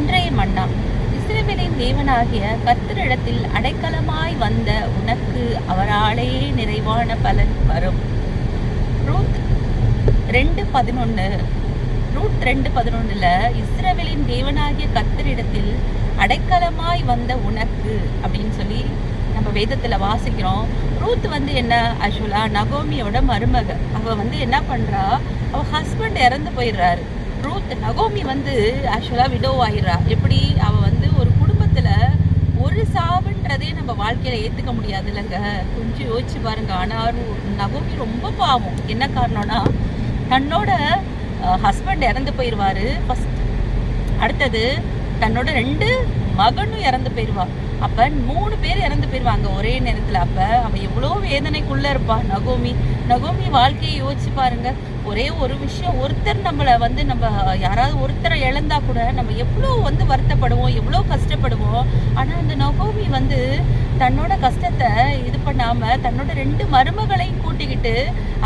இன்றைய மன்னா இஸ்ரவேலின் தேவனாகிய கத்திரிடத்தில் அடைக்கலமாய் வந்த உனக்கு அவராலே நிறைவான பலன் வரும். ரூத் ரெண்டு பதினொன்று ரூத் ரெண்டு பதினொன்றில் இஸ்ரேவேலின் தேவனாகிய கர்த்தரிடத்தில் அடைக்கலமாய் வந்த உனக்கு அப்படின்னு சொல்லி நம்ம வேதத்தில் வாசிக்கிறோம். ரூத் வந்து என்ன? ஆக்சுவலா நகோமியோட மருமக. அவள் வந்து என்ன பண்ணுறா அவள் ஹஸ்பண்ட் இறந்து போயிடுறாரு. ரூத் நகோமி வந்து ஆக்சுவலாக விடோ ஆயிடுறா. எப்படி? அவள் வந்து ஒரு குடும்பத்தில் ஒரு சாவுன்றதே நம்ம வாழ்க்கையில் ஏற்றுக்க முடியாது இல்லைங்க கொஞ்சம் யோசிச்சு பாருங்க. ஆனால் நகோமி ரொம்ப பாவம். என்ன காரணம்னா தன்னோட ஹஸ்பண்ட் இறந்து போயிடுவாரு ஃபர்ஸ்ட் அடுத்தது தன்னோட ரெண்டு மகனும் இறந்து போயிடுவா அப்ப மூணு பேர் இறந்து போயிடுவாங்க ஒரே நேரத்துல. அப்ப அவள் எவ்வளோ வேதனைக்குள்ள இருப்பாள் நகோமி நகோமி வாழ்க்கையை யோசிச்சு பாருங்க. ஒரே ஒரு விஷயம் ஒருத்தர் நம்மள வந்து நம்ம யாராவது ஒருத்தரை இழந்தா கூட நம்ம எவ்வளோ வந்து வருத்தப்படுவோம் எவ்வளோ கஷ்டப்படுவோம். ஆனா அந்த நகோமி வந்து தன்னோட கஷ்டத்தை இது பண்ணாம தன்னோட ரெண்டு மருமகளையும் கூட்டிக்கிட்டு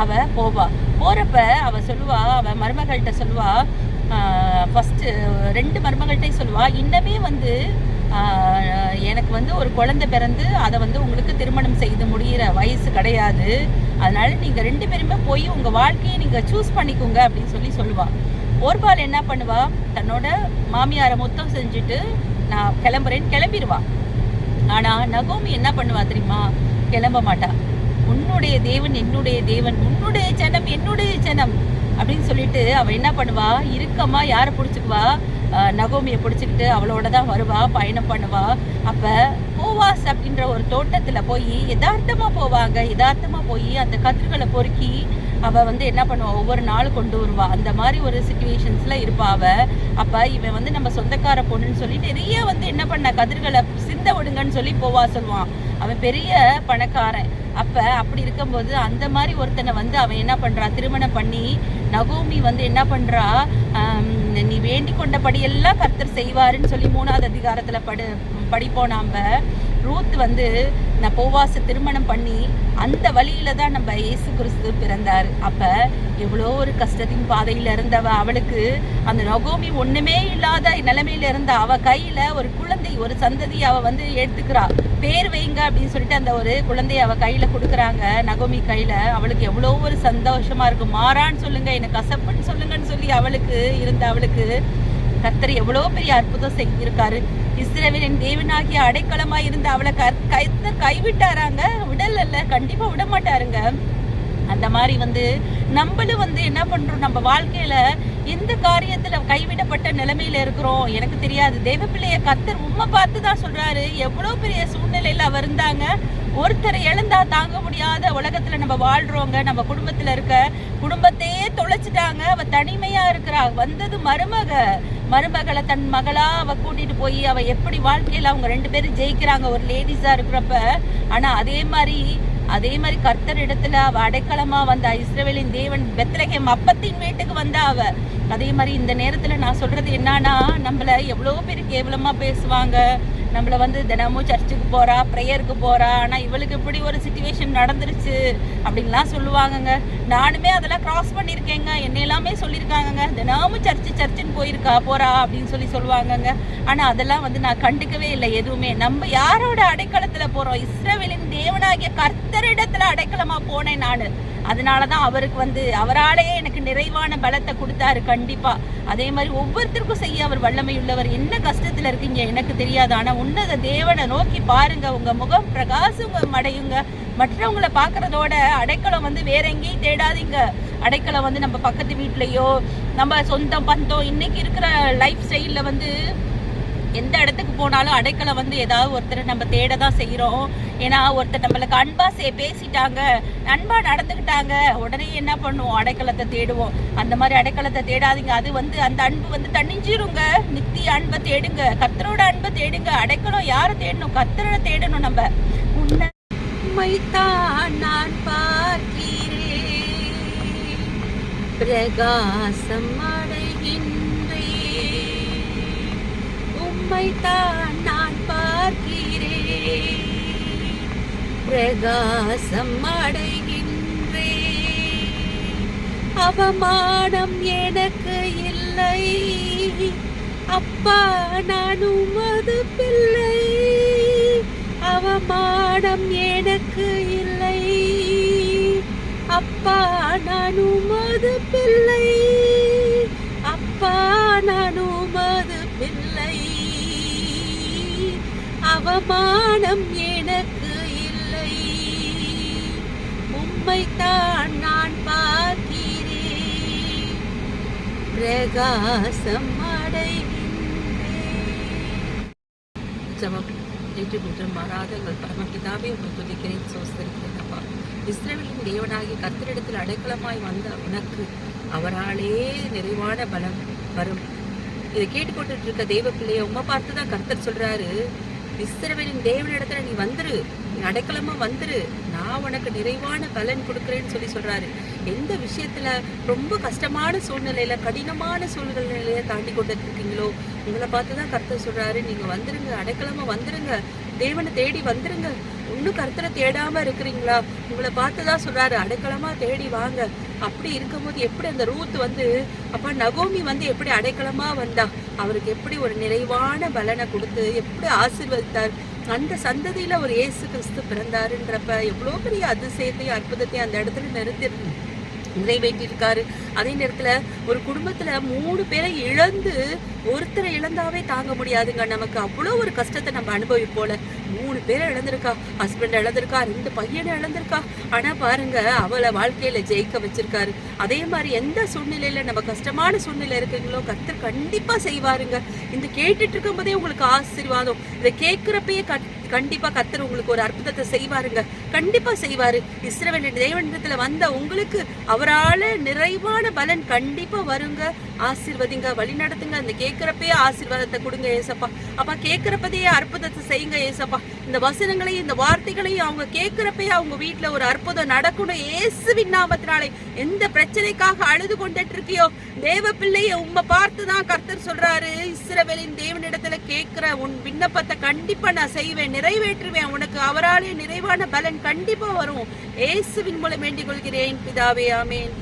அவ போவா. போறப்ப அவ சொல்லுவா அவ மருமகள்கிட்ட சொல்லுவா ஃபஸ்ட்டு ரெண்டு மருமகள்கிட்டையும் சொல்லுவா. இன்னமே வந்து எனக்கு வந்து ஒரு குழந்தை பிறந்து அதை வந்து உங்களுக்கு திருமணம் செய்து முடிகிற வயசு கிடையாது. அதனால நீங்கள் ரெண்டு பேருமே போய் உங்கள் வாழ்க்கையை நீங்கள் சூஸ் பண்ணிக்கோங்க அப்படின்னு சொல்லி சொல்லுவாள் ஓர்பால் என்ன பண்ணுவா? தன்னோட மாமியாரை மொத்தம் செஞ்சுட்டு நான் கிளம்புறேன்னு கிளம்பிடுவா. ஆனால் நகோமி என்ன பண்ணுவா தெரியுமா? கிளம்ப மாட்டா. உன்னுடைய தேவன் என்னுடைய தேவன் உன்னுடைய ஜனம் என்னுடைய ஜனம் அப்படின்னு சொல்லிட்டு அவள் என்ன பண்ணுவா? இறுக்கமா யாரை பிடிச்சிக்குவா? நகோமியை பிடிச்சிக்கிட்டு அவளோட தான் வருவா பயணம் பண்ணுவா. அப்போ போவாஸ் அப்படின்ற ஒரு தோட்டத்தில் போய் யதார்த்தமாக போவாங்க. யதார்த்தமாக போய் அந்த கதிர்களை பொறுக்கி அவள் வந்து என்ன பண்ணுவா? ஒவ்வொரு நாள் கொண்டு வருவா. அந்த மாதிரி ஒரு சுச்சுவேஷன்ஸில் இருப்பா அவள் அப்போ இவன் வந்து நம்ம சொந்தக்கார பொண்ணுன்னு சொல்லி நிறைய வந்து என்ன பண்ண கதிர்களை சிந்த விடுங்கன்னு சொல்லி போவா சொல்லுவான். அவன் பெரிய பணக்காரன். அப்போ அப்படி இருக்கும்போது அந்த மாதிரி ஒருத்தனை வந்து அவன் என்ன பண்ணுறா திருமணம் பண்ணி நகோமி வந்து என்ன பண்ணுறா நீ வேண்டிக் கொண்டபடியெல்லாம் கர்த்தர் செய்வாருன்னு சொல்லி மூணாவது அதிகாரத்தில் படு படிப்போம் நாம். ரூத் வந்து நான் போவாச திருமணம் பண்ணி அந்த வழியில தான் நம்ம இயேசு கிறிஸ்து பிறந்தார். அப்போ எவ்வளோ ஒரு கஷ்டத்தின் பாதையில் இருந்தவ அவளுக்கு அந்த நகோமி ஒன்றுமே இல்லாத நிலைமையில இருந்த அவ கையில் ஒரு குழந்தை ஒரு சந்ததி அவ வந்து எடுத்துக்கிறா பேர் வைங்க அப்படின்னு சொல்லிட்டு அந்த ஒரு குழந்தைய அவ கையில கொடுக்குறாங்க நகோமி கையில. அவளுக்கு எவ்வளோ ஒரு சந்தோஷமா இருக்கு. மாறான்னு சொல்லுங்க என்னை கசப்புன்னு சொல்லுங்கன்னு சொல்லி அவளுக்கு இருந்த அவளுக்கு கர்த்தர் எவ்வளோ பெரிய அற்புதம் செய்திருக்காரு இஸ்ரவேலின் தேவனாகிய அடைக்கலமா இருந்த அவளை கர் கர்த்தர் கைவிட்டாராங்க. விடல கண்டிப்பா விட மாட்டாருங்க அந்த மாதிரி வந்து நம்மளும் வந்து என்ன பண்றோம்? நம்ம வாழ்க்கையில இந்த காரியத்துல கைவிடப்பட்ட நிலைமையில இருக்கிறோம். எனக்கு தெரியாது. தேவ பிள்ளைய கர்த்தர் உண்மை பார்த்து தான் சொல்றாரு. எவ்வளவு பெரிய சூழ்நிலையில அவர் இருந்தாங்க. ஒருத்தரை எழுந்தா தாங்க முடியாத உலகத்துல நம்ம வாழ்றோங்க. நம்ம குடும்பத்துல இருக்க குடும்பத்தையே தொலைச்சிட்டாங்க. அவ தனிமையா இருக்கிறா. வந்தது மருமக. மருமகளை தன் மகளா அவ கூட்டிட்டு போய் அவ எப்படி வாழ்க்கையில அவங்க ரெண்டு பேரும் ஜெயிக்கிறாங்க. ஒரு லேடிஸா இருக்கிறப்ப. ஆனா அதே மாதிரி அதே மாதிரி கர்த்தர் இடத்துல அவ அடைக்கலமா வந்த இஸ்ரேவேலின் தேவன் பெத்லகேம் அப்பத்தின் வீட்டுக்கு வந்தா அவ அதே மாதிரி இந்த நேரத்துல நான் சொல்றது என்னன்னா நம்மள எவ்வளவு பேர் கேவலமா பேசுவாங்க நம்மள வந்து தினமும் சர்ச்சுக்கு போகிறா ப்ரேயருக்கு போகிறா ஆனால் இவளுக்கு இப்படி ஒரு சுச்சுவேஷன் நடந்துருச்சு அப்படின்லாம் சொல்லுவாங்கங்க. நானுமே அதெல்லாம் க்ராஸ் பண்ணியிருக்கேங்க. என்ன எல்லாமே சொல்லியிருக்காங்கங்க. தினமும் சர்ச்சு சர்ச்சுன்னு போயிருக்கா போகிறா அப்படின்னு சொல்லி சொல்லுவாங்கங்க. ஆனால் அதெல்லாம் வந்து நான் கண்டுக்கவே இல்லை எதுவுமே. நம்ம யாரோட அடைக்கலத்தில் போகிறோம் இஸ்ரேவேலின் தேவனாகிய கர்த்தரிடத்தில் அடைக்கலமாக போனேன் நான். அதனால தான் அவருக்கு வந்து அவராலேயே எனக்கு நிறைவான பலத்தை கொடுத்தாரு கண்டிப்பாக அதே மாதிரி ஒவ்வொருத்தருக்கும் செய்ய அவர் வல்லமை உள்ளவர். என்ன கஷ்டத்தில் இருக்கீங்க? எனக்கு தெரியாது. ஆனால் உன்னத தேவனை நோக்கி பாருங்க. உங்கள் முகம் பிரகாசம் அடையுங்க. மற்றவங்கள பார்க்குறதோட அடைக்கலம் வந்து வேற எங்கேயும் தேடாதீங்க. அடைக்கலம் வந்து நம்ம பக்கத்து வீட்லேயோ நம்ம சொந்தம் பந்தம் இன்னைக்கு இருக்கிற லைஃப் ஸ்டைலில் வந்து எந்த இடத்துக்கு போனாலும் அடைக்கலை வந்து ஏதாவது ஒருத்தரை நம்ம தேட தான் செய்கிறோம் ஏன்னா ஒருத்தர் நம்மளுக்கு அன்பா சே பேசிட்டாங்க. அன்பா நடந்துக்கிட்டாங்க. உடனே என்ன பண்ணுவோம்? அடைக்கலத்தை தேடுவோம். அந்த மாதிரி அடைக்கலத்தை தேடாதீங்க. அது வந்து அந்த அன்பு வந்து தணிஞ்சிருங்க. நித்திய அன்பை தேடுங்க. கத்தரோட அன்பை தேடுங்க. அடைக்கலம் யாரை தேடணும்? கத்தரோட தேடணும் நம்ம. உன்னை நான் பார்க்கிறேன். பிரகாசம் அடை உம்மைத்தான் நான் பார்க்கிறேன். பிரகாசம் அடைகின்றேன். அவமானம் எனக்கு இல்லை. அப்பா நான் உமது பிள்ளை. அவமானம் எனக்கு இல்லை. அப்பா நான் உமது பிள்ளை. அவமானம் எனக்கு இல்லை. உம்மைத்தான் நான் பார்க்கிறேன். பிரகாசம் அடைகின்றேன். ஜபம். ஏற்று உங்கள் பரமபிதாவே உங்கள் துதிக்கிறேன். சோஸ்தரிக்கிறேன் அப்பா. இஸ்ரேலின் தேவனாகிய கத்தரிடத்தில் அடைக்கலமாய் வந்த உனக்கு அவராலே நிறைவான பலம் வரும். இதை கேட்டுக்கொண்டு இருக்க தெய்வ பிள்ளைய உம்மை பார்த்து தான் கர்த்தர் சொல்றாரு. இஸ்ரவேலின் தேவனிடத்துல நீ வந்துரு. நீ அடைக்கலமா வந்துரு. நான் உனக்கு நிறைவான பலன் கொடுக்குறேன்னு சொல்லி சொல்றாரு. எந்த விஷயத்துல ரொம்ப கஷ்டமான சூழ்நிலையில கடினமான சூழ்நிலையில தாண்டி கொண்டு இருக்கீங்களோ உங்களை பார்த்து தான் கர்த்தர் சொல்றாரு. நீங்க வந்துருங்க அடைக்கலமா வந்துருங்க. தேவனை தேடி வந்துருங்க. இன்னும் கர்த்தரை தேடாம இருக்கிறீங்களா? உங்களை பார்த்து தான் சொல்றாரு. அடைக்கலமா தேடி வாங்க. அப்படி இருக்கும்போது எப்படி அந்த ரூத் வந்து அப்ப நகோமி வந்து எப்படி அடைக்கலமா வந்தா? அவருக்கு எப்படி ஒரு நிறைவான பலனை கொடுத்து எப்படி ஆசிர்வதித்தார்? அந்த சந்ததியில ஒரு இயேசு கிறிஸ்து பிறந்தாருன்றப்ப எவ்வளோ பெரிய அதிசயத்தையும் அற்புதத்தையும் அந்த இடத்துல நிறுத்தி நிறைவேற்றியிருக்காரு. அதே நேரத்துல ஒரு குடும்பத்துல மூணு பேரை இழந்து ஒருத்தரை இழந்தாவே தாங்க முடியாதுங்க. நமக்கு அவ்வளோ ஒரு கஷ்டத்தை நம்ம அனுபவிப்போல மூணு பேரை இழந்திருக்கா ஹஸ்பண்ட் இழந்திருக்கா ரெண்டு பையனை இழந்திருக்கா? ஆனா பாருங்க அவளை வாழ்க்கையில ஜெயிக்க வச்சிருக்காரு. அதே மாதிரி எந்த சூழ்நிலையில நம்ம கஷ்டமான சூழ்நிலை இருக்கீங்களோ கத்தர் கண்டிப்பா செய்வாருங்க. இந்த கேட்டுட்டு இருக்கும்போதே உங்களுக்கு ஆசீர்வாதம். இதை கேட்கிறப்பயே கட் கண்டிப்பா கர்த்தர் உங்களுக்கு ஒரு அற்புதத்தை செய்வாருங்க. கண்டிப்பாக செய்வார். இஸ்ரவேல் தேவனிடத்தில் வந்த உங்களுக்கு அவரால் நிறைவான பலன் கண்டிப்பாக வருங்க. ஆசிர்வதிங்க வழி நடத்துங்க. அந்த கேட்குறப்பயே ஆசீர்வாதத்தை கொடுங்க ஏசப்பா. அப்பா கேட்குறப்பதையே அற்புதத்தை செய்யுங்க ஏசப்பா. இந்த வசனங்களையும் இந்த வார்த்தைகளையும் அவங்க கேட்குறப்பயே அவங்க வீட்டில் ஒரு அற்புதம் நடக்கணும். இயேசுவின் நாமத்தினாலே எந்த பிரச்சனைக்காக அழுது கொண்டுட்டு இருக்கியோ தேவ பிள்ளைய உம்மை பார்த்து தான் கர்த்தர் சொல்றாரு. இஸ்ரவேலின் தேவனிடத்துல கேட்கிற உன் விண்ணப்பத்தை கண்டிப்பா நான் செய்வேன் நிறைவேற்றுவேன். உனக்கு அவராலே நிறைவான பலன் கண்டிப்பா வரும் இயேசுவின் மூலம் வேண்டிக் கொள்கிறேன். பிதாவே ஆமேன்.